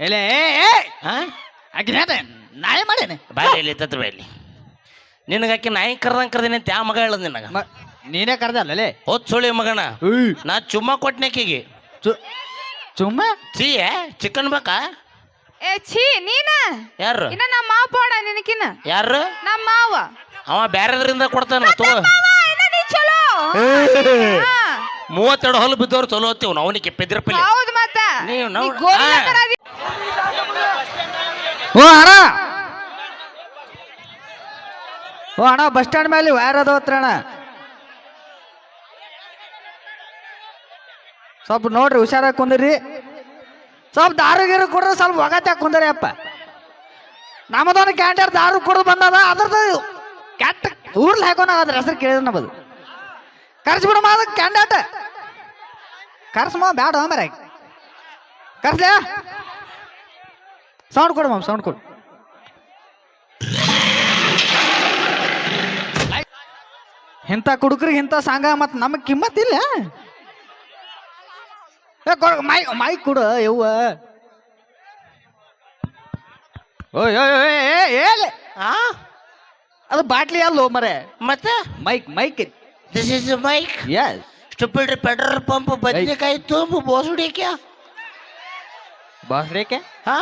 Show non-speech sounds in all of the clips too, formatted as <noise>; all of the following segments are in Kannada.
ಎಲೆ ಏ ಏ ಹಾ ಅಜ್ಞಾತ ನಾಳೆ ಮಾಡೇನೆ. ಬಾರಿ ಇಲ್ಲಿ ತತ್ರ ಇಲ್ಲಿ ನಿನಗಾಕಿ ನಾಯಿ ಕರ್ದಂಗೆ ಕರ್ದೀನಿ ಅಂತ ಯಾವ ಮಗ ಹೇಳದ್ ನಿನಗ? ನೀನೇ ನೀನೇ ಕರ್ದಲ್ಲೇ ಹೋದ್ ಸುಳಿ ಮಗನ. ನಾ ಚುಮ್ಮ ಕೊಟ್ನಕ್ಕಿಗೆ ಚುಮ್ಮ? ಚೀ ಚಿಕನ್ ಬೇಕಾ? ಏ ಛೀ ನೀನ? ಯಾರು? ಇನ್ನ ನಮ್ಮ ಮಾವ ಪೋಡ ನಿನಕಿನ ಯಾರು? ನಮ್ಮ ಮಾವ. ಅವ ಬ್ಯಾರೆದ್ರಿಂದ ಕೊಡ್ತಾನ ತೋ ಚಲೋ. ಮೂವತ್ತೆರಡು ಹೊಲ ಬಿದ್ದವ್ರು ಚಲೋ ಹೋಗ್ತೀವಿ ನಾವು ಅವನಿಗೆ ಪೆದ್ರಪಲ್ಲಿ ಹೌದ್ ನೀವು ನೀ ನಾವು ಗೋರಿಲ್ಲ ತರ ಅದಿ. ಓ ಅಣ್ಣ. ಓ ಅಣ್ಣ ಬಸ್ ಸ್ಟ್ಯಾಂಡ್ ಮೇಲೆ ವೈರ್ ಅದ ಹತ್ರ ಅಣ್ಣ? ಸ್ವಲ್ಪ ನೋಡ್ರಿ ಹುಷಾರಾಗಿ ಕುಂದ್ರಿ. ಸ್ವಲ್ಪ ದಾರು ಗೀರು ಕೊಡ್ರಿ ಸ್ವಲ್ಪ ಒಗತ್ಯಾಗ ಕುಂದ್ರಿ ಅಪ್ಪ. ನಮ್ಮದೊಂದು ಕ್ಯಾಂಟರ್ ದಾರು ಕುಡ್ದು ಬಂದದ ಅದ್ರದ್ದು ಕೆಟ್ಟ ಊರ್ಲಿ ಹಾಕೋಣ ಅದ್ರ ಹೆಸರು ಕೇಳಿದ್ರೆ ನಮ್ಮದು. ಕರ್ಸ್ಬಿಡು ಮಾ ಅದಕ್ಕೆ ಕ್ಯಾಂಡಾಟ. ಕರ್ಸಮ್ಮ ಬ್ಯಾಡ ಮರ ಕರ್ಸ್ಲೇ? ಸೌಂಡ್ ಕೊಡು ಮಾಮ್ ಸೌಂಡ್ ಕೊಡು. ಇಂಥ ಕುಡುಕ್ರಿಗೆ ಇಂಥ ಸಾಂಗ ಮತ್ತು ನಮಗೆ ಕಿಮ್ಮತ್ತಿಲ್ಲ ಏ ಕೊಡು ಮೈ ಮೈ ಕೊಡು ಯವ್ವ. ಓಯ್ ಏಲೆ ಆ? ಅದು ಬಾಟ್ಲಿ ಅಲ್ಲೋ ಮರೆ. ಮತ್ತೆ? Mic mic this is mic yes stupid petrol pump ಬದನೆಕಾಯಿ ತುಂಬ ಬೋಸುಡಿಕೆ ಬಾಸ್ ರೇಕೆ ಹಾ?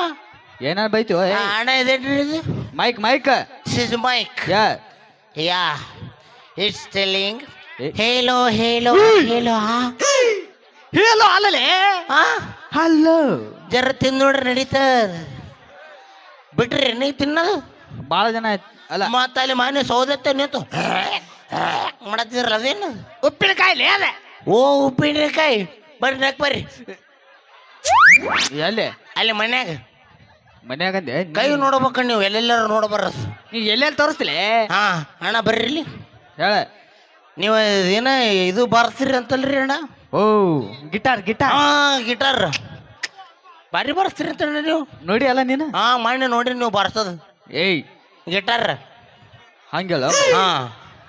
ಏನಾರು ಬೈತು? ಹಣ ಇದೇನ್ರಿ ಇದು? Mic mic sis mic yeah yeah it's telling ಏ. ಹೇಲೋ ಹೇಲೋ ಹೇಲೋ ಹೇಳೋ ಅಲ್ಲಲೇ? ಹಾ ಹಲೋ ಜರ ತಿಂದ್ ನೋಡ್ರಿ ನಡೀತದ ಬಿಟ್ರಿ ನೀ ತಿನ್ನೋದು ಭಾಳ ಜನ ಆಯ್ತು. ಅಲ್ಲ. ಮತ್ತ ಅಲ್ಲಿ ಮಾನ್ಯ ಸೌದತ್ತೆ ನಿಂತು. ಮಾಡತ್ತಿದ್ರಲ್ಲ ಅದೇನು? ಉಪ್ಪಿನಕಾಯಿ ಅದ. ಓ ಉಪ್ಪಿನಕಾಯಿ. ಬರ್ರಿ ನಕ್ ಬರ್ರಿ. ಎಲ್ಲಿ? ಅಲ್ಲಿ ಮನ್ಯಾಗ. ಮನ್ಯಾಗಂದೆ? ಕೈ ನೋಡ್ಬೇಕ ನೀವು ಎಲ್ಲೆಲ್ಲಾರು ನೋಡ್ಬಾರ ನೀ ಎಲ್ಲೆಲ್ಲಿ ತೋರಿಸ್ತಿಲೆ? ಹಾ ಅಣ್ಣ ಬರ್ರಿ ಇಲ್ಲಿ. ಹೇಳ. ನೀವು ಏನ ಇದು ಬಾರಿಸ್ತೀರಿ ಅಂತಲ್ರಿ ಅಣ್ಣ? ಓ ಗಿಟಾರ್ ಗಿಟಾರ್. ಹಾ ಗಿಟಾರ್. ಬಾರಿ ಬಾರಿಸ್ತೀರಿ ಅಂತ ನೀವು. ನೋಡಿ ಅಲ್ಲ ನೀನು? ಹಾ ಮಾಡಿ ನೋಡ್ರಿ ನೀವು ಬಾರಿಸೋದು. ಏಯ್. ಗಿಟಾರ್. ಹಂಗೆಲ್ಲ? ಹಾ.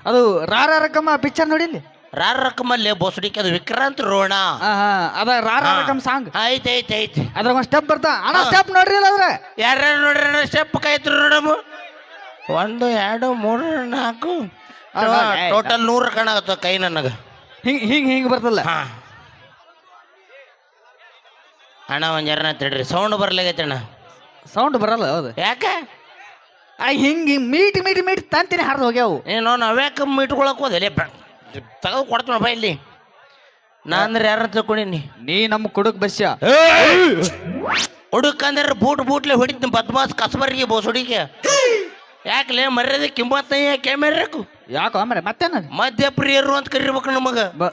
ಅದು ರಾರ ರಕಮ ಪಿಕ್ಚರ್ ನೋಡಿಲಿ ರಾರ ರಕಮಲ್ಲಿ ಬೋಸಡಿಕೆ ಅದು ವಿಕ್ರಾಂತ್ ರೋಣ. ಅದ ರಾರ ರಕಮ್ ಸಾಂಗ್. ಐತೆ ಐತೆ ಐತೆ ಅದ್ರ ಒಂದು ಸ್ಟೆಪ್ ಬರ್ತಾ. ಅಣ್ಣ ಸ್ಟೆಪ್ ನೋಡ್ರಿ ಅದ್ರ ಯಾರ್ಯಾರು ನೋಡ್ರಿ ಸ್ಟೆಪ್ ಕೈತ್ರು ನೋಡಮ್ಮ? ಒಂದು ಎರಡು ಮೂರು ನಾಲ್ಕು. ಟೋಟಲ್ ನೂರು ಕಾಣಾಗತ್ತ ಕೈ ನನಗೆ. ಹಿಂಗ್ ಹಿಂಗ್ ಹಿಂಗ್ ಬರ್ತಲ್ಲ ಅಣ್ಣ ಒಂದ್ ಜರನ ತಿಡ್ರಿ ಸೌಂಡ್ ಬರ್ಲಾಗೈತೆ ಅಣ್ಣ. ಸೌಂಡ್ ಬರಲ್ಲ ಹೌದು. ಯಾಕೆ? ಆ ಹಿಂಗ್ ಹಿಂಗ್ ಮೀಟ್ ಮೀಟ್ ಮೀಟ್ ತಂತೀನಿ ಹರಿದು ಹೋಗ್ಯಾವು. ಏನೋ ನಾವ್ಯಾಕೆ ಮೀಟ್ಕೊಳಕ್ ಹೋದಲೆ ತೆಗೆದು ಕೊಡ್ತೀನಿ ಬಾ ಇಲ್ಲಿ. ನಾ ಅಂದ್ರೆ ಯಾರನ್ನ ತಿಳ್ಕೊಂಡಿನಿ ನೀ ನಮ್ಮ ಕುಡುಕ್ ಬಸ್ಯ. ಹುಡುಕಂದ್ರೆ ಬೂಟ್ ಬೂಟ್ಲೆ ಹೊಡಿತೀನಿ ಬದ್ಮಾಸ್ ಕಸಬರಿಗೆ ಬೋಸುಡಿಗೆ ಯಾಕಲೇ ಮರ್ಯಾದೆ ಕಿಂಬತ್ತಯ್ಯ ಕ್ಯಾಮೆರಾಕು ಯಾಕೋ ಆಮೇಲೆ ಮತ್ತೇನದು? ಮಧ್ಯಪ್ರಿಯರು ಅಂತ ಕರಿಬೇಕು ನಮಗ ಬ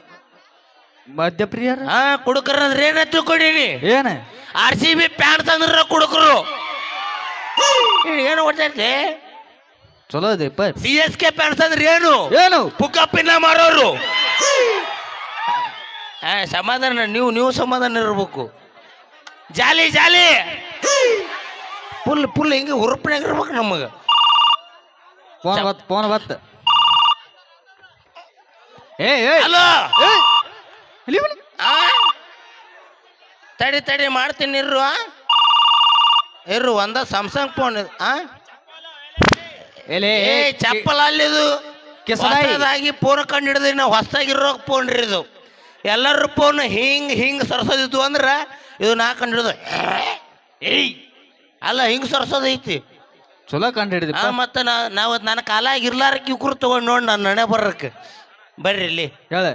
ಮಧ್ಯಪ್ರಿಯರ? ಹಾ ಕುಡುಕರ ಅಂದ್ರೆ ಏನ ತಿಳ್ಕೊಂಡಿನಿ? ಏನ? ಆರ್ ಸಿ ಬಿ ಪ್ಯಾಂಟ್ ತಂದ್ರ ಕುಡುಕರು. ಏನು ಗೊತ್ತೈತೆ ಚಲೋ ಇದೆ ಪ ಸಿ ಎಸ್ ಕೆ ಫ್ಯಾನ್ಸ್ ಅಂದ್ರೆ ಏನು? ಏನು? ಪುಕ್ಕಪ್ಪಿನ ಮಾರೋರು. ಹಾ ಸಮಾಧಾನ ನೀವು ನೀವು ಸಮಾಧಾನ ಇರ್ಬೇಕು. ಜಾಲಿ ಜಾಲಿ. ಫುಲ್ ಫುಲ್ ಹಿಂಗೆ ಹುರುಪ್ನಾಗ ಇರ್ಬೇಕು ನಮಗೆ. ಫೋನ್ ಬತ್ ಫೋನ್ ಬತ್. ಏ ಏ. ಹಲೋ? ಇಲ್ಲಿ ಬನ್ನಿ. ಆ? ತಡಿ ತಡಿ ಮಾಡ್ತೀನಿ ಇರು ಆ? ಇರು ಒಂದ ಸ್ಯಾಮ್ಸಂಗ್ ಫೋನ್ ಆ? ಎಲೆ ಏ ಚಪ್ಪಲ್ ಅಲ್ಲಿದು. ಕೆಸರಾಯಿ. ಹೊಸದಾಗಿ ಫೋನ್ ಕಂಡು ಹಿಡಿದ್ರಿ ನಾವು ಹೊಸದಾಗಿರೋ ಫೋನ್ ರೀ ಇದು. ಎಲ್ಲರೂ ಫೋನ್ ಹಿಂಗ್ ಹಿಂಗ್ ಸರ್ಸೋದಿತ್ತು ಅಂದ್ರ ಇದು ನಾ ಕಂಡು ಹಿಡಿದು ಏಯ್ ಅಲ್ಲ ಹಿಂಗ್ ಸರ್ಸೋದೈತಿ. ಚಲೋ ಕಂಡು ಹಿಡಿದಿ ಮತ್ತೆ ಮತ್ತ ನಾ ನಾವು ನನ್ನ ಕಾಲಾಗಿ ಇರ್ಲಾರಕ್ಕೆ ಇವ್ರು ತಗೊಂಡು ನೋಡಿ ನನ್ನ ನಡೆ ಬರಕ್ಕೆ ಬರ್ರಿ ಇಲ್ಲಿ. ಹೇಳ.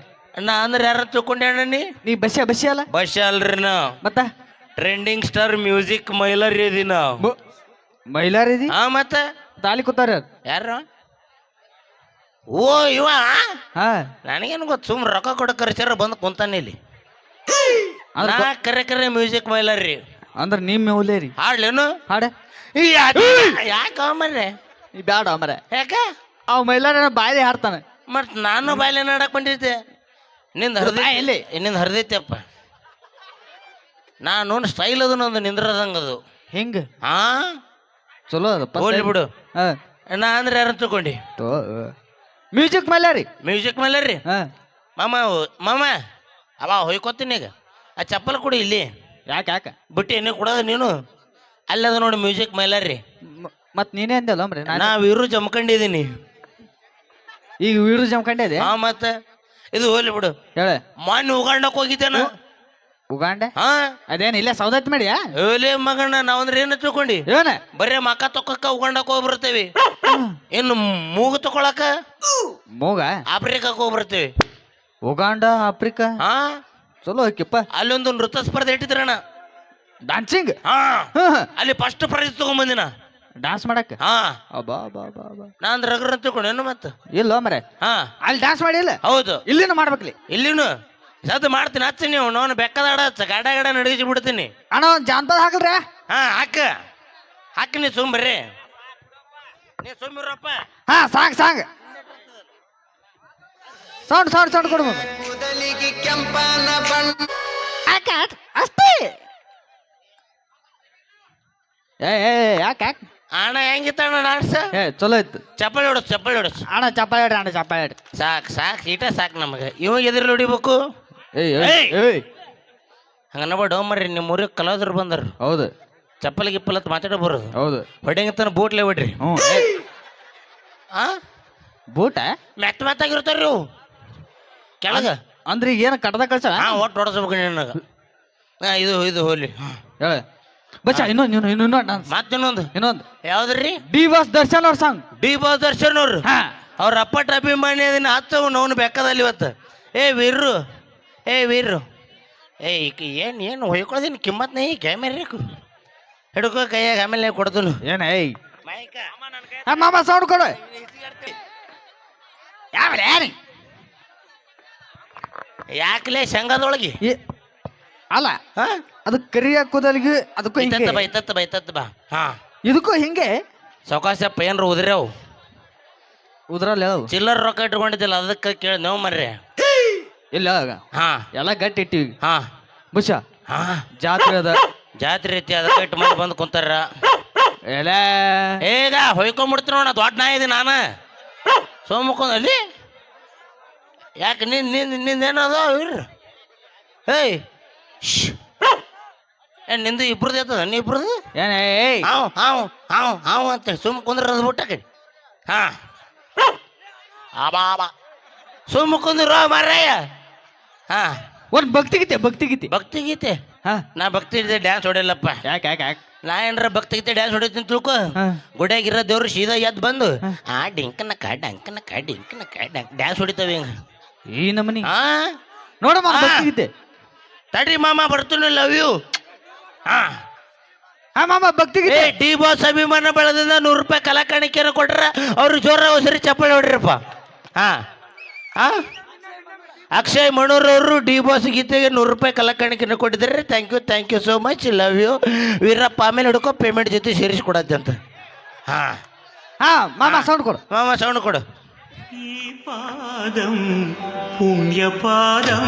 ನಾ ಅಂದ್ರೆ ಯಾರ ತಿಳ್ಕೊಂಡೆ ಅಣ್ಣ ನೀ? ನೀ ಬಸ್ಯ ಬಸ್ಯ ಅಲ್ಲ? ಬಸ್ ಅಲ್ರಿ ನಾ. ಮತ್ತ? ಟ್ರೆಂಡಿಂಗ್ ಸ್ಟಾರ್ ಮ್ಯೂಸಿಕ್ ಮೈಲರ್ ಇದೀನ ಮೈಲರ್ ಮಹಿಳಾರಿದಿ ಹಾ ಮತ್ತ? ತಾಲಿ ಕೂತಾರ. ಯಾರು? ಓ ಇವ? ಹಾ. ನನಗೇನು ಗೊತ್ತು ಸುಮ್ ರೊಕ್ಕ ಕೊಡ ಕರ್ಸ್ಯಾರ ಬಂದು ಕುಂತಾನೆ ಇಲ್ಲಿ. ನಾ ಕರೆ ಕರೆ ಮ್ಯೂಸಿಕ್ ಮೈಲರ್ ರೀ ಅಂದ್ರ ನಿಮ್ ಮೇವುಲೇ ರೀ. ಹಾಡ್ಲೇನು ಹಾಡ. ಯಾಕ ಮರ್ರೆ? ಈ ಬ್ಯಾಡ ಮರ ಯಾಕ? ಅವ್ ಮೈಲಾರ ಬಾಯಿ ಹಾಡ್ತಾನ. ಮತ್ ನಾನು ಬಾಯ್ಲೆ ನಾಡಕ್ ಬಂದಿದ್ದೆ. ನಿಂದ ಹರಿದೈತಿ ನಿಂದ ಹರಿದೈತೆಪ್ಪ ನಾನು ಸ್ಟೈಲ್ ಅದು ನಂದು ನಿಂದ್ರದಂಗದು. ಹಿಂಗ? ಹಾ ಚಲೋ ಅದ ಹೋಗ್ಲಿ ಬಿಡು. ನಾ ಅಂದ್ರೆ ಯಾರು ತಿಳ್ಕೊಂಡಿ ಮ್ಯೂಸಿಕ್ ಮೈಲಾರಿ ಮ್ಯೂಸಿಕ್ ಮೇಲೆ ರೀ. ಹಾ. ಮಾಮ ಮಾಮ ಅವ ಹೊಯ್ಕೊತೀನಿ ಈಗ. ಆ ಚಪ್ಪಲ್ ಕೊಡಿ ಇಲ್ಲಿ. ಯಾಕೆ ಯಾಕೆ? ಬಿಟ್ಟು ಎಣ್ಣೆ ಕೊಡೋದು ನೀನು. ಅಲ್ಲದ ನೋಡಿ ಮ್ಯೂಸಿಕ್ ಮೇಲೆ ರೀ. ಮತ್ ನೀನೇ ಅಂದಲ್ಲ ನಾನು ನಾ ವೀರು ಜಮ್ಕೊಂಡಿದ್ದೀನಿ ಈಗ ವೀರು ಜಮ್ಕಂಡೆ ಹಾ ಮತ್ತ. ಇದು ಹೋಗ್ಲಿ ಬಿಡು. ಹೇಳ. ಮೊನ್ನೆ ಉಗಾಂಡಕ್ ಹೋಗಿದ್ದೇನ ಉಗಾಂಡೆ? ಹಾ. ಅದೇನ್ ಇಲ್ಲೇ ಸೌದತ್ ಮಾಡಿಯಾ? ಹೋಲಿ ಮಗಣ್ಣ ನಾವಂದ್ರೆ ಏನ ತಿಳ್ಕೊಂಡಿ? ಏನ? ಬರೇ ಮಕ್ಕ ತೊಕ್ಕ ಉಗಾಂಡಕ್ ಹೋಗಿ ಬರ್ತೇವಿ ಇನ್ನು ಮೂಗ ತಕೊಳಕ? ಮೂಗ? ಆಫ್ರಿಕಾಕ್ ಹೋಗ್ಬರ್ತೇವಿ ಉಗಾಂಡ ಆಫ್ರಿಕಾ? ಹಾ. ಚಲೋ ಹೋಕಿಪ್ಪ ಅಲ್ಲೊಂದು ನೃತ್ಯ ಸ್ಪರ್ಧೆ ಇಟ್ಟಿದ್ರಣ್ಣ ಡಾನ್ಸಿಂಗ್ ಹಾ. ಅಲ್ಲಿ ಫಸ್ಟ್ ಪ್ರೈಸ್ ತಗೊಂಬಂದಿನ. ಡಾನ್ಸ್ ಮಾಡಕ್ಕೆ? ಹಾ. ಅಬ್ಬಾ ಬಾ ಬಾ ಬಾ ನಾನು ಅಂದ್ರೆ ರಗರ್ ಅಂತ ತಿಳ್ಕೊಂಡೇನು ಮತ್ತ. ಇಲ್ಲ ಮರೆ? ಹಾ. ಅಲ್ಲಿ ಡಾನ್ಸ್ ಮಾಡಿಲ್ಲ ಹೌದು. ಇಲ್ಲಿನ ಮಾಡ್ಬೇಕ್ಲಿ. ಇಲ್ಲಿನು? ಸದ್ ಮಾಡ್ತೀನಿ ಹಚ್ಚ ನೀವು. ನೋನ್ ಬೆಕ್ಕದಾಡ ಹಚ್ಚ ಗಾಡ ಗಾಡ ನಡಗಿಸಿ ಬಿಡ್ತೀನಿ. ಅಣ್ಣ ಒಂದ್ ಜಾನಪದ ಹಾಕಲ್ರಿ ಹಾ ಹಾಕ. ಹಾಕ ನೀ ಸುಮ್ರಿ ನೀ ಸುಮ್ಮಿರಪ್ಪ ಹಾ song song. Sound sound sound ಕೊಡ್ಬೋದು ಯಾಕೆ ಅಷ್ಟೇ? ಏ ಏ ಯಾಕೆ ಯಾಕೆ? ಅಣ್ಣ ಹೆಂಗಿತ್ತಣ್ಣ ಡಾನ್ಸ್ ಏ ಚಲೋ ಇತ್ತು. ಚಪ್ಪಲಿ ಹೊಡಸ್ ಚಪ್ಪಲಿ ಹೊಡಸ್. ಅಣ್ಣ ಚಪ್ಪಾಳೆ ಅಣ್ಣ ಚಪ್ಪಾಳೆ ಸಾಕು ಸಾಕ್ ಈಟ ಸಾಕು ನಮಗೆ. ಇವಾಗ ಎದುರು ಹೊಡಿಬೇಕು? ಏಯ್ ಏಯ್! ಏಯ್! ಏಯ್! ಹಂಗ ನಬ ಮರ್ರಿ ನಿಮ್ಮ ಊರಿಗೆ ಕಲಾವಿದ್ರು ಬಂದರು. ಹೌದು. ಚಪ್ಪಲಿ ಗಿಪ್ಪಲ್ ಅಂತ ಮಾತಾಡ ಬರೋದು ಹೌದು ಹೊಡೆಂಗತನ ಬೂಟ್ಲೆ ಬಿಡ್ರಿ. ಹ್ಞೂ. ಆ? ಬೂಟ ಮೆತ್ತ ಮೆತ್ತಾಗಿರ್ತಾರ್ರಿ ಇವು. ಕೆಳಗ. ಅಂದ್ರೆ ಈಗ ಏನು ಕಟ್ಟದ ಕಳ್ಸ ಹಾ ಒಟ್ಟು ಹೊಡಸ್ಬೇಕು ನಿನಗ. ಹಾ ಇದು ಇದು ಹೋಲಿ. ಹೇಳ. ಬಚ್ಚ ಇನ್ನೊಂದು ಇನ್ನೊಂದು ಇನ್ನೊಂದು ಡಾನ್ಸ್ ಮತ್ತಿನ್ನೊಂದು. ಇನ್ನೊಂದು. ಯಾವ್ದ್ರಿ? ಡಿ ಬಾಸ್ ದರ್ಶನ್ ಅವ್ರ ಸಾಂಗ್ ಡಿ ಬಾಸ್ ದರ್ಶನ್ ಅವ್ರು. ಹಾ. ಅವ್ರ ಅಪ್ಪಟ ಅಭಿಮಾನಿ ಅದನ್ನ ಹಚ್ಚವು ನೋವು ಬೆಕ್ಕದಲ್ಲಿ ಇವತ್ತು. ಏ ವೀರ್ರು. ಏ ವೀರ್ರು. ಏ ಏನು ಏನು ಹೊಯ್ಕೊಳ್ಳೋದಿನ ಕಿಮ್ಮತ್ ನೈ ಕ್ಯಾಮೆರಾಕು ಹಿಡ್ಕೋ ಕೈಯಾಗ ಆಮೇಲೆ ಕೊಡ್ತನು ಏನ ಏಯ್. ಮಾಮ ಸೌಂಡ್ ಕೊಡು. ಯಾವ ಯಾರಿ? ಯಾಕಲೇ ಶಂಗದೊಳಗೆ? ಅಲ್ಲ ಅದು ಕರಿಯ ಕೂದಲಿಗೆ ಅದಕ್ಕೂ ಹಿಂಗೆ. ಬಾ ಇತ್ತತ್ತ ಬಾ ಇತ್ತತ್ತ ಬಾ. ಹಾ. ಇದಕ್ಕೂ ಹಿಂಗೆ? ಸೌಕಾಸಪ್ಪ ಏನ್ರ ಉದ್ರಲ್ಲಿ ಹೇಳು ಚಿಲ್ಲರ್ ರೊಕ್ಕ ಇಟ್ಕೊಂಡಿದ್ದಿಲ್ಲ ಅದಕ್ಕೆ ಕೇಳಿ ನೋವು ಮರ್ರಿ. ಇಲ್ಲ ಹಾ. ಎಲ್ಲ ಗಟ್ಟಿ ಇಟ್ಟಿವಿ. ಹಾ. ಬುಷ ಹಾ. ಜಾತ್ರೆ ಅದ. ಜಾತ್ರೆ ಐತಿ ಅದಕ್ಕೆ ಇಟ್ಟು ಮಂದಿ ಬಂದು ಕುಂತಾರ. ಎಲ್ಲ ಈಗ ಹೊಯ್ಕೊಂಬಿಡ್ತೀನಿ ನೋಡ ದೊಡ್ಡ ನಾಯಿ ಇದೆ ನಾನು. ಸೋಮಕೊಂಡ್ ಅಲ್ಲಿ. ಯಾಕೆ ನಿನ್ ನಿನ್ ನಿಂದೇನದ ಇರ್ರಿ ಏಯ್ ಏನ್ ಏ ನಿಂದು ಇಬ್ರದ್ದು ಐತದ ನೀ ಇಬ್ರದ್ದು ಏನ ಏಯ್ ಹಾವು ಹಾವು ಹಾವು ಹಾವು ಅಂತ ಸುಮ್ ಕುಂದ್ರದ ಬಿಟ್ಟ ಕಡೆ ಹಾ. ಆಬಾ ಆಬಾ ಸುಮ್ಮ ಕುಂದ್ರ ಮಾರಯ್ಯ ಹಾ. ಒಂದು ಭಕ್ತಿ ಗೀತೆ ಭಕ್ತಿ ಗೀತೆ ಭಕ್ತಿ ಗೀತೆ ಹಾ. ನಾ ಭಕ್ತಿ ಗೀತೆ ಡ್ಯಾನ್ಸ್ ಹೊಡೆಯಲ್ಲಪ್ಪ. ಯಾಕೆ ಯಾಕೆ ಯಾಕೆ? ನಾ ಏನ್ರ ಭಕ್ತಿ ಗೀತೆ ಡ್ಯಾನ್ಸ್ ಹೊಡಿತೀನಿ ತಿಳ್ಕೊ? ಗುಡಿಯಾಗಿರೋ ದೇವ್ರು ಸೀದಾ ಎದ್ದು ಬಂದು ಆ ಡಿಂಕನ ಕಾ ಡಂಕನ ಕಾ ಡಿಂಕನ ಕಾ ಡಂಕ್ ಡ್ಯಾನ್ಸ್ ಹೊಡಿತಾವೆ ಹಿಂಗ. ಈ ನಮನಿ. ಹಾ. ನೋಡಮ್ಮ. ಭಕ್ತಿ ಗೀತೆ ತಡ್ರಿ ಮಾಮ ಬರ್ತೀನಿ ಲವ್ ಯು ಹಾ. ಹಾ ಮಾಮ ಭಕ್ತಿ ಗೀತೆ ಡಿ ಬಾಸ್ ಅಭಿಮಾನ ಬೆಳೆದಿಂದ ನೂರು ರೂಪಾಯಿ ಕಲಾಕಾಣಿಕೆಯನ್ನು ಕೊಟ್ರ ಅವ್ರು ಜೋರ ಹೊಸರಿ ಚಪ್ಪಲಿ ಹೊಡ್ರಿಪ್ಪ. ಹಾ. ಹಾ. ಅಕ್ಷಯ್ ಮಣೂರವರು ಡಿ ಬಾಸ್ ಗೀತೆಗೆ ನೂರು ರೂಪಾಯಿ ಕಲಾಕಾಣಿಕೆಯನ್ನು ಕೊಟ್ಟಿದ್ದಾರೆ. Thank you thank you so much love you Veerappa ಆಮೇಲೆ ಹಿಡ್ಕೊ ಪೇಮೆಂಟ್ ಜೊತೆ ಸೇರಿಸಿ ಅಂತ. ಹಾಂ. ಹಾಂ ಮಾಮ ಸೌಂಡ್ ಕೊಡು. ಮಾಮ ಸೌಂಡ್ ಕೊಡು. ಪಾದಂ ಪುಣ್ಯ ಪಾದಂ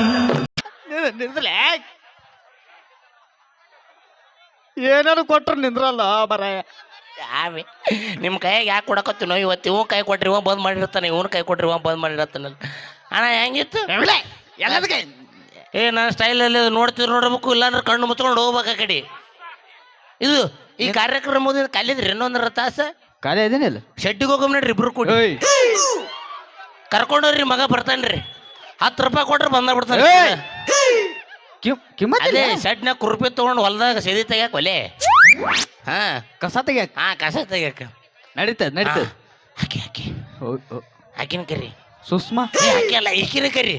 ಏನಾರು ಕೊಟ್ರು ನಿಂದ್ರಲ್ಲ ಬರ ಯಾವೆ? ನಿಮ್ಮ ಕೈಯಾಗ ಯಾಕೆ ಕೊಡಕತ್ತೀನೋ ಇವತ್ತು? ಇವ್ ಕೈ ಕೊಟ್ರಿ ಇವ ಬಂದ್ ಮಾಡಿರ್ತಾನೆ ಇವನ್ ಕೈ ಕೊಟ್ರಿ ಇವ ಬಂದ್ ಮಾಡಿರ್ತಾನಲ್ಲ. ಅಣ್ಣ ಹೆಂಗಿತ್ತು? ಎಲ್ಲದಕ್ಕೆ? ಏ ನನ್ನ ಸ್ಟೈಲಲ್ಲಿ ನೋಡ್ತಿದ್ರು ನೋಡ್ಬೇಕು ಇಲ್ಲಾಂದ್ರೆ ಕಣ್ಣು ಮುತ್ಕೊಂಡು ಹೋಗ್ಬೇಕು ಆ ಕಡೆ. ಇದು ಈ ಕಾರ್ಯಕ್ರಮದಿಂದ ಕಲಿದ್ರಿ ಇನ್ನೊಂದರ ತಾಸ? ಖಾಲಿ ಇದೀನಿಲ್ಲ ಶೆಡ್ಡಿಗೆ ಹೋಗಮ್ ನೋಡ್ರಿ ಇಬ್ರು ಕೂಡಿ. ಕರ್ಕೊಂಡ್ರಿ ಕರ್ಕೊಂಡೋಗ್ರಿ ಮಗ ಬರ್ತಾನ್ರಿ ಹತ್ತು ರೂಪಾಯಿ ಕೊಟ್ರೆ ಬಂದ ಬಿಡ್ತಾನೆ. ಕಿಮ್ಮತ್ ಅದೇ ಶೆಡ್ನಾಗ ಕುರುಪಿ ತಗೊಂಡು ಹೊಲದಾಗ ಸೇದಿ ತೆಗ್ಯಾಕ ಒಲೆ. ಹಾ. ಕಸ ತೆಗಿಯಕ್? ಹಾ ಕಸ ತೆಗ್ಯಾಕ. ನಡೀತದ ನಡೀತದ. ಹಾಕಿ ಹಾಕಿ. ಹಾಕಿನ ಕರಿ. ಸುಷ್ಮಾ? ಯಾಕೆಲ್ಲ ಈಕಿನ ಕರಿ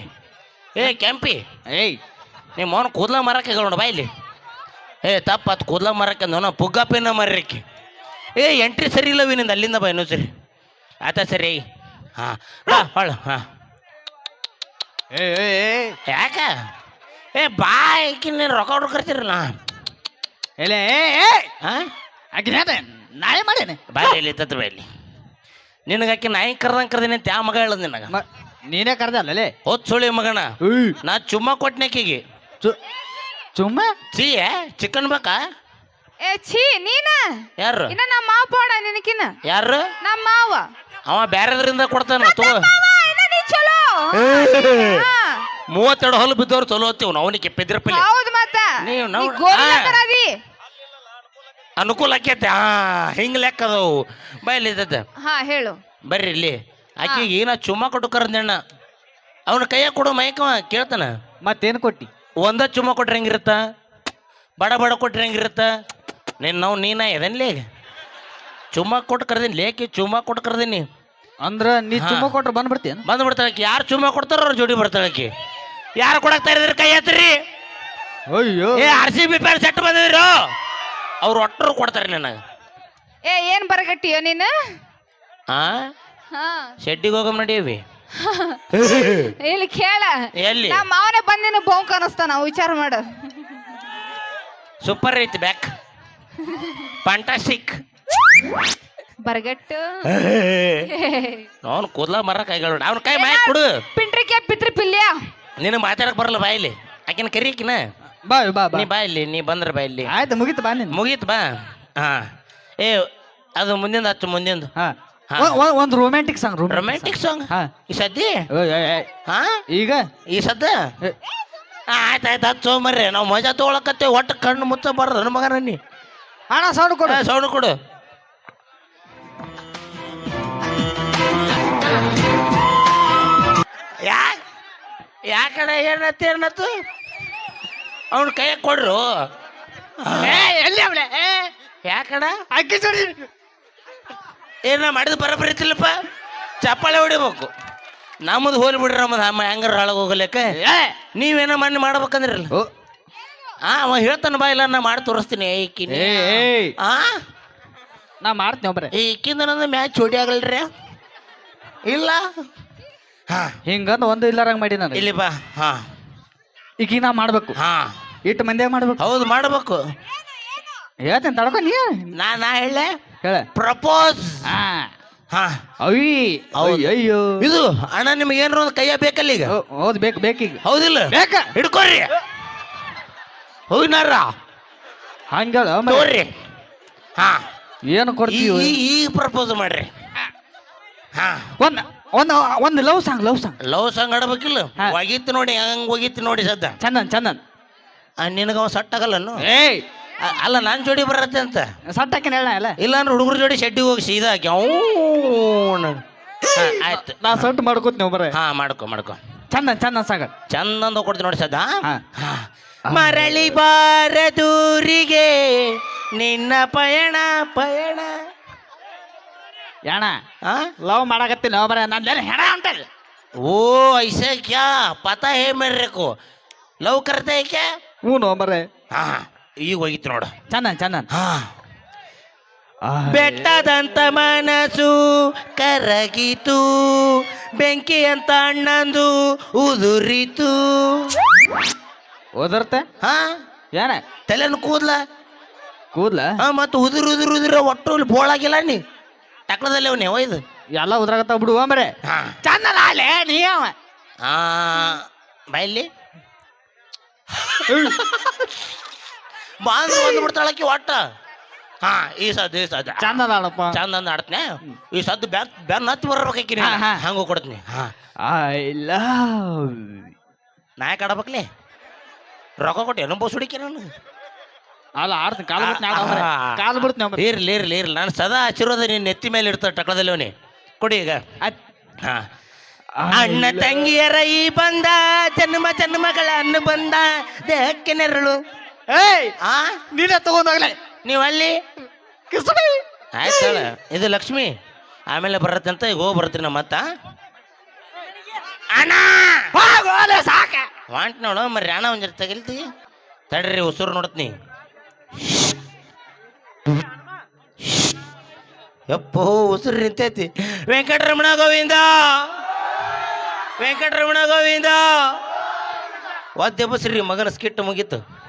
ಏ ಕೆಂಪಿ. ಏಯ್. ನಿಮ್ಮ ಅವನು ಕೂದ್ಲ ಮರಕ್ಕೆ ನೋಡು ಬಾ ಇಲ್ಲಿ. ಏ ತಪ್ಪ ಅದು ಕೂದಲ ಮರಕ್ಕೆ ನೋನ ಪುಗ್ಗಪ್ಪಿನ ಮರಕ್ಕೆ ಏ ಎಂಟ್ರಿ ಸರಿ ಇಲ್ಲವಿ ನಿಂದ ಅಲ್ಲಿಂದ ಬಾ ಇನ್ನೂ ಸರಿ. ಆತ ಸರಿ ಹಾಂ ಹೊಳು ಹಾಂ. ಏ ಏ ಏ ಯಾಕ? ಏ ಬಾ ಈಕಿನ ರೊಕ್ಕ ಹುಡ್ಕರ್ತಿರಲ್ಲ ಎಲೆ ಏ ಏ ಹಾಂ? ಆಕಿನ ನಾಳೆ ಮಾಡೇನೆ. ಬಾ ಇಲ್ಲಿ ತತ್ ಬಾ ಇಲ್ಲಿ. ನಿನಗೆ ಆಕಿ ನಾಯಿ ಕರ್ದಂಗೆ ಕರ್ದಿನಿ ಅಂತ ಯಾವ ಮಗ ಹೇಳದ್ ನಿನಗ? ನೀನೇ ನೀನೇ ಕರ್ದಲ್ಲೇ ಹೋದ್ ಸುಳಿ ಮಗನ. ಏಯ್. ನಾ ಚುಮ್ಮ ಕೊಟ್ನಕ್ಕಿಗೆ ಚು ಚುಮ್ಮ? ಚೀಯ ಚಿಕನ್ ಬೇಕಾ? ಏ ಛೀ ನೀನ? ಯಾರು? ಇನ್ನ ನಮ್ಮ ಮಾವ ಪೋಡ ನಿನಕಿನ ಯಾರು? ನಮ್ಮ ಮಾವ. ಅವ ಬ್ಯಾರೆದ್ರಿಂದ ಕೊಡ್ತಾನ ತಗೋ. ಮಾವ, ಇನ್ನ ನೀ ಚಲೋ. ಹಾ. ಮೂವತ್ತೆರಡು ಹೊಲ ಬಿದ್ದವ್ರು ಚಲೋ ಹೋಗ್ತೀವಿ ಅವನಿಗೆ ಪೆದ್ರಪಲ್ಲಿ ಹೌದು ಮತ್ತ. ನೀವು ನಾವು. ಅದಿ ಅನುಕೂಲ ಆಕೈತೆ. ಹಾ ಹಿಂಗ್ ಲೆಕ್ಕ ಅದಾವು. ಬೈಲಿ ಇದ್ದದ ಹಾ ಹೇಳು. ಬರ್ರಿ ಇಲ್ಲಿ. ಆಕಿಗೆ ಏನ ಚುಮ್ಮ ಕೊಟ್ಟು ಕರೆದಣ್ಣ ಅವನ ಕೈಯಾಗ ಕೊಡು ಮೈಕವ ಕೇಳ್ತಾನ. ಮತ್ತೇನು ಕೊಟ್ಟಿ? ಒಂದ ಚುಮ್ಮ ಕೊಟ್ರೆ ಹೆಂಗಿರುತ್ತ? ಬಡ ಬಡ ಕೊಟ್ರೆ ಹೆಂಗಿರುತ್ತ? ನಿನ್ ನಾವು ನೀನ ಎದನ್ಲೇ? ಚುಮ್ಮ ಕೊಟ್ಟು ಕರ್ದೀನಿ ಲೇಕಿ ಚುಮ್ಮ ಕೊಟ್ಟು ಕರ್ದೀನಿ. ಅಂದ್ರ ನೀ ಚುಮ್ಮ ಕೊಟ್ರ ಬಂದ್ಬಿಡ್ತೀನಿ ಬಂದು ಬಿಡ್ತಾಳಕಿ ಯಾರು ಚುಮ್ಮ ಕೊಡ್ತಾರೋ ಅವ್ರ ಜೋಡಿ ಬರ್ತಾಳಕಿ ಯಾರು ಕೊಡಕ್ತಾ ಇದ್ರಿ ಕೈ ಹತ್ತಿರಿ ಅಯ್ಯೋ. ಏ ಆರ್ ಸಿ ಬಿ ಪ್ಯಾನ್ ಸೆಟ್ ಬಂದಿದ್ರು? ಅವ್ರು ಒಟ್ಟರು ಕೊಡ್ತಾರೆ ನನಗೆ. ಏ ಏನ್ ಬರಗಟ್ಟಿಯೋ ನೀನು? ಆ? ಹಾ. ಶೆಡ್ಡಿಗೆ ಹೋಗಮ್ ನಡೀವಿ <laughs> ಇಲ್ಲಿ ಕೇಳ. ಎಲ್ಲಿ? ನಮ್ಮ ಮಾವನೇ ಬಂದಿನ ಬೋಂಕ್ ಅನಸ್ತಾನ ವಿಚಾರ ಮಾಡು. ಸೂಪರ್ ಐತಿ ಬ್ಯಾಕ್. ಫ್ಯಾಂಟಾಸ್ಟಿಕ್ ಬರಗಟ್ಟು. <laughs> ಅವನು ಕೂದಲ ಮರ ಕೈಗಳು ಅವ್ನ ಕೈ ಮಾಯ ಕೊಡು. ಪಿಂಟ್ರಿಕೆ ಪಿತ್ರಿ ಪಿಲ್ಯ ನಿನ್ನ ಮಾತಾಡಕ್ ಬರಲ್ಲ ಬಾಯಿಲಿ ಆಕಿನ ಕರೀಕಿನ. ಬಾ ಬಾ ಬಾ. ನೀ ಬಾ ಇಲ್ಲಿ ನೀ ಬಂದ್ರೆ ಬಾ ಇಲ್ಲಿ. ಆಯ್ತು ಮುಗೀತು ಬಾ ನೀನು. ಮುಗೀತು ಬಾ. ಹಾ. ಏ ಅದು ಮುಂದಿಂದ ಹಚ್ಚು ಮುಂದಿಂದ. ಹಾ. ಒಂದು ಒ- ಒ- ಒಂದ್ ರೊಮ್ಯಾಂಟಿಕ್ ಸಾಂಗ್ ರೊಮ್ಯಾಂಟಿಕ್ ಸಾಂಗ್ ಹಾ. ಈ ಸದ್ದಿ. ಹಾ? ಈಗ? ಈ ಸದ್ದ ಏ, ಆಯ್ತು ಆಯ್ತು ಹಚ್ಚು ಮರ್ರಿ. ನಾವು ಮಜಾ ತೊಗೊಳಕತ್ತೇವೆ ಒಟ್ಟು ಕಣ್ಣು ಮುಚ್ಚ ಬರೋದು ನನ್ನ ಮಗನ ನೀ. ಅಣ್ಣ ಸೌಂಡ್ ಕೊಡು. ಸೌಂಡ್ ಕೊಡು. ಯಾ ಯಾಕಡೆ ಏನತ್ತೆ ಏನತ್ತು ಅವನ ಕೈಯಾಗ ಕೊಡ್ರು. ಎಲ್ಲಿ ಅವಳೆ? ಯಾಕಡ ಅಕ್ಕಿ ಚಡಿ ಏನ ಮಾಡಿದ ಬರಬರಿ ಇತ್ತಿಲ್ಲಪ್ಪ ಚಪ್ಪಾಳೆ ಹೊಡಿಬೇಕು. ನಮ್ಮದು ಹೋಲಿ ಬಿಡ್ರಿ ನಮ್ಮದು ಅಮ್ಮ ಹೆಂಗಾರ ಹಾಳಾಗ ಹೋಗಲಿಕ್ಕ ಏ. ನೀವೇನೋ ಮಣ್ಣು ಮಾಡ್ಬೇಕಂದ್ರಲ್ಲ? ಹಾ ಆ ಅವ ಹೇಳ್ತಾನ ಬಾ ಇಲ್ಲ ನಾ ಮಾಡಿ ತೋರಿಸ್ತೀನಿ. ಈಕಿನಿ. ಏ ಏಯ್. ಆ? ನಾ ಮಾಡ್ತೀನಿ ಒಬ್ರೆ. ಈಕಿಂದ ನನ್ನ ಮ್ಯಾಚ್ ಜೋಡಿ ಆಗಲ್ರಿ? ಇಲ್ಲ? ಹಾ. ಹಿಂಗಂದು ಒಂದು ಇಲ್ಲಾರಂಗ ಮಾಡಿ ನಾನು ಇಲ್ಲಿ ಬಾ. ಹಾ. ಈಗ ನಾ ಮಾಡ್ಬೇಕು. ಹಾ. ಇಟ್ಟು ಮಂದಿ ಮಾಡ್ಬೇಕು. ಹೌದು ಮಾಡ್ಬೇಕು. ಹೇಳ್ತೇನೆ ತಡ್ಕೊ ನೀ. ನಾ ನಾ ಹೇಳೆ ಹೇಳ. ಪ್ರಪೋಸ್. ಹಾ. ಹಾ. ಅಯ್ಯ ಹೌದು. ಅಯ್ಯೋ. ಇದು ಅಣ್ಣ ನಿಮ್ಗೆ ಏನಾರ ಒಂದು ಕೈಯ ಬೇಕಲ್ಲ ಈಗ? ಹೌದು ಬೇಕು ಬೇಕೀಗ ಹೌದಿಲ್ಲ? ಬೇಕ. ಹಿಡ್ಕೊರಿ ಹೋಗಿನಾರ? ಹಂಗೇಳ ನೋಡ್ರಿ ಹಾ. ಏನು ಕೊಡ್ತೀವಿ? ಈ- ಈಗ ಪ್ರಪೋಸ್ ಮಾಡ್ರಿ. ಹಾ. ಒಂದ್ ಒಂದ್ ಒಂದು love song love song. Love song ಆಡ್ಬೇಕಿಲ್ಲ ಹಾ. ಒಗಿತ್ತು ನೋಡಿ ಹೆಂಗ್ ಹೋಗಿತ್ತು ನೋಡಿ ಸದ್ದ ಚಂದನ್ ಚಂದನ್. ನಿನಗ ಅವ ಸಟ್ ಆಗಲ್ಲನು? ಏಯ್. ಅಲ್ಲ ನಾನು ಜೋಡಿ ಬರತ್ತೆ ಅಂತ. ಸಟ್ಟಕ್ಕೆ ಹೇಳ ಎಲ್ಲ ಇಲ್ಲ ಅಂದ್ರೆ ಹುಡುಗರ ಜೋಡಿ ಶೆಡ್ಡಿಗೆ ಹೋಗಿ ಸೀದಾ ಹಾಕಿ ಅವ್ನು. ಹಾ, ಆಯ್ತು. ನಾ ಸಟ್ ಮಾಡ್ಕೋತ ನೀವು ಬರ. ಹಾ ಮಾಡ್ಕೊ ಮಾಡ್ಕೊ. ಚಂದನ್ ಚಂದನ್ ಸಾಗ ಚಂದಂದ ಕೊಡ್ತೀನಿ ನೋಡಿ ಸದಾ ಹಾ. ಮರಳಿ ಬಾರದೂರಿಗೆ ನಿನ್ನ ಪಯಣ ಪಯಣ. ಯಾಣ? ಲವ್ ಮಾಡಕತ್ತೀನಿ ಲವ್ ನಂದೇನು ಹೆಣ ಅಂತಲ್ಲ ಓ ಐಸೆ ಕ್ಯಾ? ಪತಾ ಹೇ ಮೇರೆ ಕೋ. ಲವ್ ಕರ್ತೆ ಕ್ಯಾ? ಹ್ಞೂ ಒಬ್ಬರೇ ಹಾ ಈಗ ಹೋಗಿತ್ತು ನೋಡು. ಚಂದನ್ ಚಂದನ್. ಹಾ. ಬೆಟ್ಟದಂತ ಮನಸ್ಸು ಕರಗಿತು ಬೆಂಕಿ ಅಂತ ಅಣ್ಣಂದು ಉದುರಿತು. ಓದರ್ತೆ? ಹಾ. ಏನ ತಲೆನ ಕೂದ್ಲ? ಕೂದ್ಲ? ಹಾ ಮತ್ತೆ ಉದುರು ಉದುರು ಉದುರ ಒಟ್ಟು ಬೋಳಾಗಿಲ್ಲ ನೀ. ಟಕ್ಳದಲ್ಲಿ ಅವನೇ ಒಯ್ದು ಎಲ್ಲ ಉದ್ರಾಗತ್ತಾವ ಬಿಡು ಒಬ್ಬರೇ ಹಾ. ಚಂದನ್ ಆಲೆ ನೀ ಅವ. ಆ ಬೈಲಿ ಬಾಂದ್ರ ಬಂದು ಬಿಡ್ತಾಳಕಿ ಒಟ್ಟ. ಹಾ ಈ ಸದ್ ಈ ಸದ್ ಚಂದ ಆಡಪ್ಪ. ಚಂದ ಅಂದ ಆಡ್ತನೆ ಈ ಸದ್ದು ಬ್ಯಾನ್ ಬ್ಯಾನ್ ಹತ್ತಿ ಬರ್ಬೇಕಿ ಹಾ, ಹಾ. ಹಂಗ ಕೊಡ್ತೀನಿ. ಹಾ. ಇಲ್ಲ ಲವ್ ನಾಯಕ ಆಡಬೇಕ್ಲೆ ರೊಕ್ಕ ಕೊಟ್ಟು ಏನೋ ಬಸ್ ಹುಡುಕಿ ನಾನು. ಅಲ್ಲ ಆಡ್ತೀನಿ. ಕಾಲು ಬಿಡ್ತೀನಿ. ಕಾಲು ಬಿಡ್ತೀನಿ ಇರ್ಲಿ ಇರ್ಲಿ ಇರ್ಲಿ. ನಾನು ಸದಾ ಆಶೀರ್ವಾದ ನಿನ್ನ ನೆತ್ತಿ ಮೇಲೆ ಇಡ್ತಾರೆ ಟಕ್ಳದಲ್ಲಿ ಅವನಿ. ಕೊಡಿ ಈಗ. ಹಾ. ಅಣ್ಣ ತಂಗಿಯರ ಈ ಬಂದ ಜನ್ಮ ಜನ್ಮಗಳ ಅನ್ನ ಬಂದ ದೇಹಕ್ಕೆ ನೆರಳು. ಏಯ್! ಆ? ನೀನೇ ತಗೊಂಡೋಗ್ಲೆ. ನೀವು ಅಲ್ಲಿ ಕಿಸ್ಬಿ ಆಯ್ತಳ ಇದು ಲಕ್ಷ್ಮಿ. ಆಮೇಲೆ ಬರತ್ತಂತ ಈಗ ಹೋಗಿ ಬರ್ತೀನಿ ನಮ್ಮ ಮತ್ತ ಅಣ್ಣ! ಹೋಗೋಲೆ ಸಾಕ. ವಾಂಟ್ ನೋಡು ಮರ್ರಿ ಅಣ್ಣ ಒಂದ್ ತಗಿಲ್ತಿ. ತಡ್ರಿ ಉಸುರು ನೋಡತ್ನಿ. ಯಪ್ಪೋ ಉಸಿರು ನಿಂತೈತಿ. ವೆಂಕಟರಮಣ ಗೋವಿಂದ. ವೆಂಕಟರಮಣ ಗೋವಿಂದ. ವಾದ್ಯ ಬಸ್ರಿ ಮಗನ ಸ್ಕಿಟ್ ಮುಗೀತು.